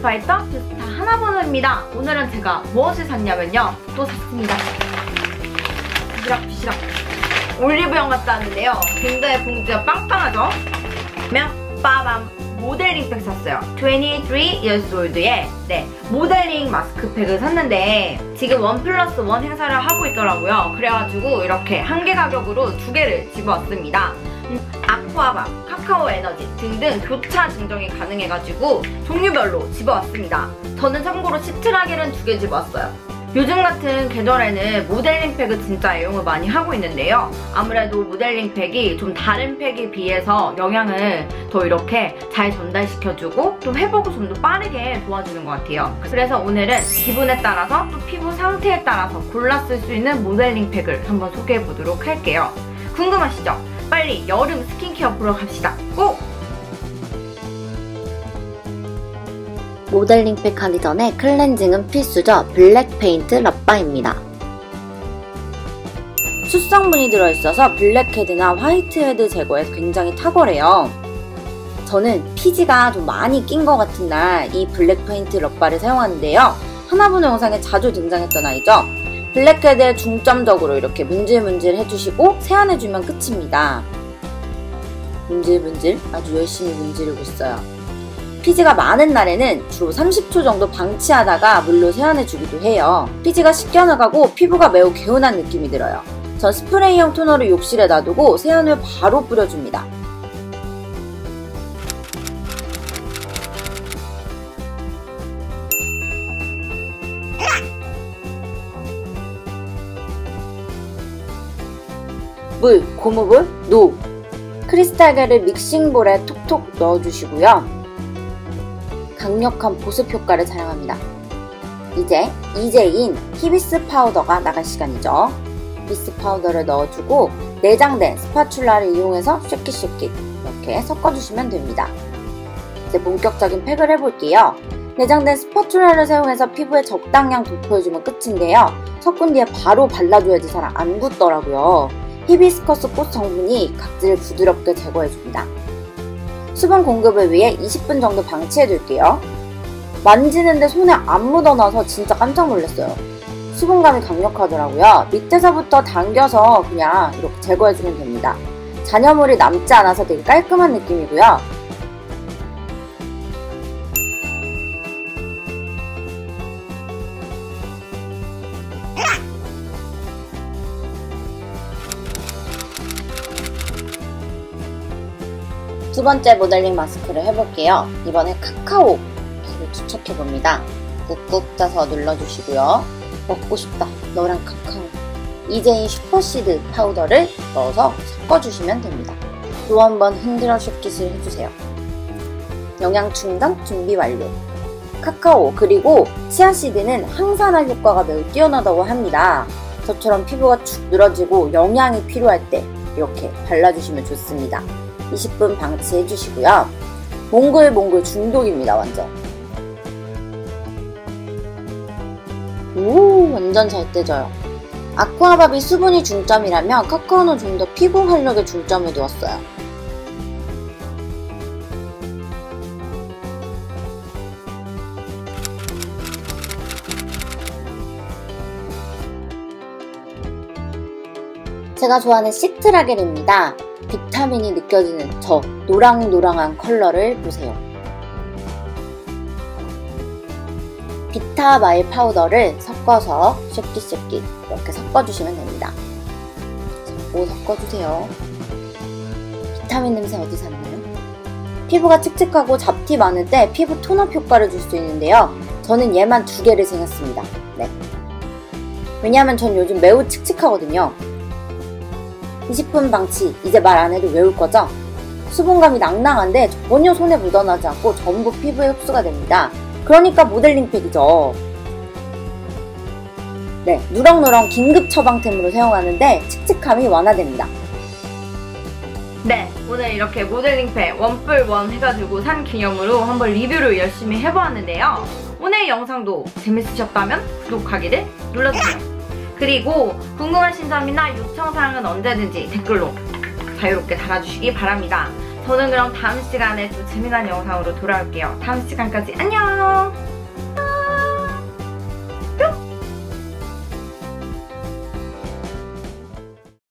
피부 오일 파이터 뷰스타 하나번호입니다. 오늘은 제가 무엇을 샀냐면요. 또 샀습니다. 부시락 부시락. 올리브영 갔다 왔는데요. 굉장히 봉지가 빵빵하죠? 그러면 빠밤 모델링팩 샀어요. 23 years old의 네, 모델링 마스크팩을 샀는데 지금 원 플러스 원 행사를 하고 있더라고요. 그래가지고 이렇게 한 개 가격으로 두 개를 집어왔습니다. 아쿠아밤, 카카오 에너지 등등 교차 증정이 가능해가지고 종류별로 집어왔습니다. 저는 참고로 시트라겔은 두 개 집어왔어요. 요즘 같은 계절에는 모델링 팩을 진짜 애용을 많이 하고 있는데요. 아무래도 모델링 팩이 좀 다른 팩에 비해서 영양을 더 이렇게 잘 전달시켜주고 좀 회복을 좀 더 빠르게 도와주는 것 같아요. 그래서 오늘은 기분에 따라서 또 피부 상태에 따라서 골라 쓸 수 있는 모델링 팩을 한번 소개해보도록 할게요. 궁금하시죠? 빨리 여름 스킨케어 보러 갑시다. 고! 모델링팩 하기 전에 클렌징은 필수죠. 블랙 페인트 랍바입니다. 수성분이 들어있어서 블랙헤드나 화이트헤드 제거에 굉장히 탁월해요. 저는 피지가 좀 많이 낀 것 같은 날 이 블랙 페인트 럽바를 사용하는데요. 하나보는 영상에 자주 등장했던 아이죠. 블랙헤드에 중점적으로 이렇게 문질문질 해주시고 세안해주면 끝입니다. 문질문질 아주 열심히 문지르고 있어요. 피지가 많은 날에는 주로 30초 정도 방치하다가 물로 세안해주기도 해요. 피지가 씻겨나가고 피부가 매우 개운한 느낌이 들어요. 전 스프레이형 토너를 욕실에 놔두고 세안 후 바로 뿌려줍니다. 물, 고무볼, 노 크리스탈계를 믹싱볼에 톡톡 넣어주시고요. 강력한 보습 효과를 자랑합니다. 이제 이제인 히비스 파우더가 나갈 시간이죠. 히비스 파우더를 넣어주고 내장된 스파츌라를 이용해서 쉐킷쉐킷 이렇게 섞어주시면 됩니다. 이제 본격적인 팩을 해볼게요. 내장된 스파츌라를 사용해서 피부에 적당량 도포해주면 끝인데요. 섞은 뒤에 바로 발라줘야지 잘 안 굳더라고요. 히비스커스 꽃 성분이 각질을 부드럽게 제거해줍니다. 수분 공급을 위해 20분 정도 방치해둘게요. 만지는데 손에 안 묻어나서 진짜 깜짝 놀랐어요. 수분감이 강력하더라고요. 밑에서부터 당겨서 그냥 이렇게 제거해주면 됩니다. 잔여물이 남지 않아서 되게 깔끔한 느낌이고요. 두 번째 모델링 마스크를 해볼게요. 이번에 카카오를 투척해봅니다. 꾹꾹 짜서 눌러주시고요. 먹고 싶다. 너랑 카카오. 이제인 슈퍼시드 파우더를 넣어서 섞어주시면 됩니다. 또 한 번 흔들어 슈킷을 해주세요. 영양 충당 준비 완료. 카카오 그리고 치아시드는 항산화 효과가 매우 뛰어나다고 합니다. 저처럼 피부가 축 늘어지고 영양이 필요할 때 이렇게 발라주시면 좋습니다. 20분 방치해 주시고요. 몽글몽글 중독입니다, 완전. 오, 완전 잘 떼져요. 아쿠아밥이 수분이 중점이라면 카카오는 좀 더 피부 활력에 중점을 두었어요. 제가 좋아하는 시트라겔입니다. 비타민이 느껴지는 저 노랑노랑한 컬러를 보세요. 비타마일 파우더를 섞어서 쉐끼쉐끼 이렇게 섞어주시면 됩니다. 섞고 섞어주세요. 비타민 냄새 어디 샀나요? 피부가 칙칙하고 잡티 많을 때 피부 톤업 효과를 줄 수 있는데요. 저는 얘만 두 개를 생겼습니다. 네. 왜냐하면 전 요즘 매우 칙칙하거든요. 20분 방치 이제 말 안 해도 외울 거죠? 수분감이 낭낭한데 전혀 손에 묻어나지 않고 전부 피부에 흡수가 됩니다. 그러니까 모델링 팩이죠. 네, 누렁누렁 긴급 처방템으로 사용하는데 칙칙함이 완화됩니다. 네, 오늘 이렇게 모델링팩 원뿔 원 해가지고 산 기념으로 한번 리뷰를 열심히 해보았는데요. 오늘 영상도 재밌으셨다면 구독하기를 눌러주세요. 그리고 궁금하신 점이나 요청사항은 언제든지 댓글로 자유롭게 달아주시기 바랍니다. 저는 그럼 다음 시간에 또 재미난 영상으로 돌아올게요. 다음 시간까지 안녕!